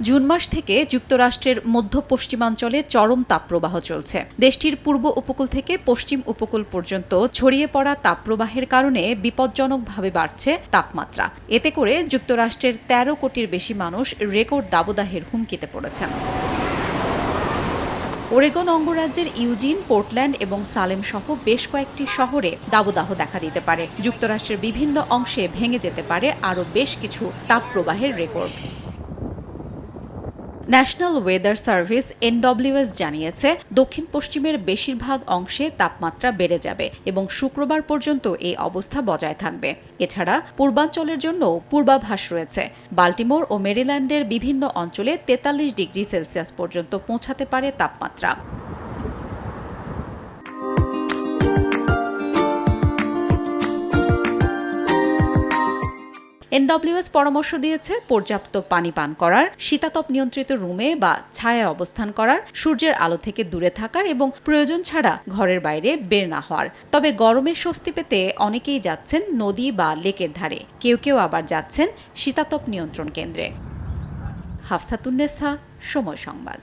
June মাস থেকে যুক্তরাষ্ট্রের মধ্য পশ্চিমাঞ্চলে চরম তাপপ্রবাহ চলছে। দেশটির পূর্ব উপকূল থেকে পশ্চিম উপকূল পর্যন্ত ছড়িয়ে পড়া তাপপ্রবাহের কারণে বিপজ্জনকভাবে বাড়ছে তাপমাত্রা। এতে করে যুক্তরাষ্ট্রের ১৩ কোটির বেশি মানুষ রেকর্ড দাবদাহের হুমকিতে পড়েছেন। ওরেগন অঙ্গরাজ্যের ইউজিন, পোর্টল্যান্ড এবং সালেম সহ বেশ কয়েকটি শহরে দাবদাহ দেখা দিতে পারে। যুক্তরাষ্ট্রের বিভিন্ন অংশে ভেঙে যেতে পারে আরও বেশ কিছু তাপপ্রবাহের record. National weather service NWS জানিয়েছে, দক্ষিণ পশ্চিমের বেশিরভাগ অংশে তাপমাত্রা বেড়ে যাবে এবং শুক্রবার পর্যন্ত এই অবস্থা বজায় থাকবে। এছাড়া, পূর্বাঞ্চলের জন্য পূর্বাভাস রয়েছে। বাল্টিমোর ও মেরিল্যান্ডের বিভিন্ন অঞ্চলে তেতাল্লিশ ডিগ্রি সেলসিয়াস পর্যন্ত পৌঁছাতে পারে তাপমাত্রা। এনডব্লিউএস পরামর্শ দিয়েছে, পর্যাপ্ত পানি পান করার, শীতাতপ নিয়ন্ত্রিত রুমে বা ছায়ায় অবস্থান করার, সূর্যের আলো থেকে দূরে থাকার এবং প্রয়োজন ছাড়া ঘরের বাইরে বের না হওয়ার। তবে গরমে স্বস্তি পেতে অনেকেই যাচ্ছেন নদী বা লেকের ধারে। কেউ কেউ আবার যাচ্ছেন শীতাতপ নিয়ন্ত্রণ কেন্দ্রে। হাফসাতুন্নেসা সময় সংবাদ।